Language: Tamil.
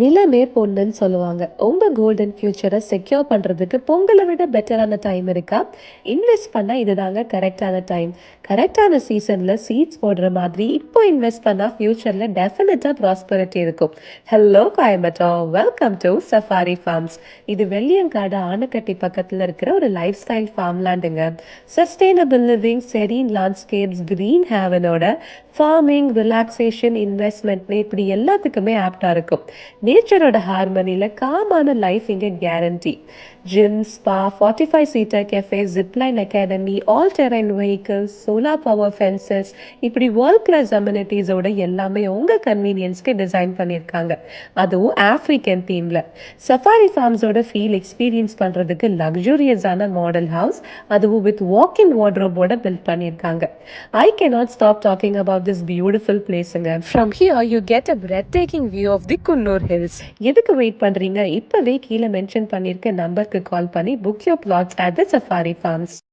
நிலமே பொண்ணுன்னு சொல்லுவாங்க. உங்க கோல்டன் ஃபியூச்சரை செக்யூர் பண்றதுக்கு பொங்கலை விட பெட்டரான டைம் இருக்கா? இன்வெஸ்ட் பண்ணா இதுதாங்க கரெக்டான டைம். கரெக்டான சீசனில் சீட்ஸ் போடுற மாதிரி இப்போ இன்வெஸ்ட் பண்ணால் ஃப்யூச்சரில் டெஃபினட்டாக ப்ராஸ்பெரிட்டி இருக்கும். Hello Coimbatore! Welcome to Safari Farms. இது வெள்ளியங்காடு ஆனக்கட்டி பக்கத்துல இருக்கிற ஒரு life style ஃபார்ம்லேண்டுங்க. Sustainable living, serene landscapes, green ஹேவனோட farming, relaxation இன்வெஸ்ட்மெண்ட்னு இப்படி எல்லாத்துக்குமே ஆப்டாக இருக்கும். நேச்சரோட ஹார்மனியில் காமான லைஃப் இங்கே guarantee. Gym, spa, 45 seater cafe, zipline academy, all terrain vehicles, solar power fences இப்படி வேர்ல்ட் கிளாஸ் அமெனிட்டீஸோட எல்லாமே உங்க கன்வீனியன்ஸ்க்கு டிசைன் பண்ணியிருக்காங்க. அதுவும் ஆஃப்ரிக்கன் தீம்ல. சஃபாரி ஃபார்ம்ஸோட ஃபீல் எக்ஸ்பீரியன்ஸ் பண்றதுக்கு லக்ஸூரியஸான மாடல் ஹவுஸ் அதுவும் வித் வாக் இன் வார்ட்ரோபோட பில்ட் பண்ணியிருக்காங்க. I cannot stop talking about this beautiful பிளேஸுங்க. From here you get a breathtaking view of the Coonoor details எதுக்கு வெயிட் பண்றீங்க? இப்பவே கீழ மென்ஷன் பண்ணியிருக்க நம்பருக்கு கால் பண்ணி book your plots at the Safari Farms.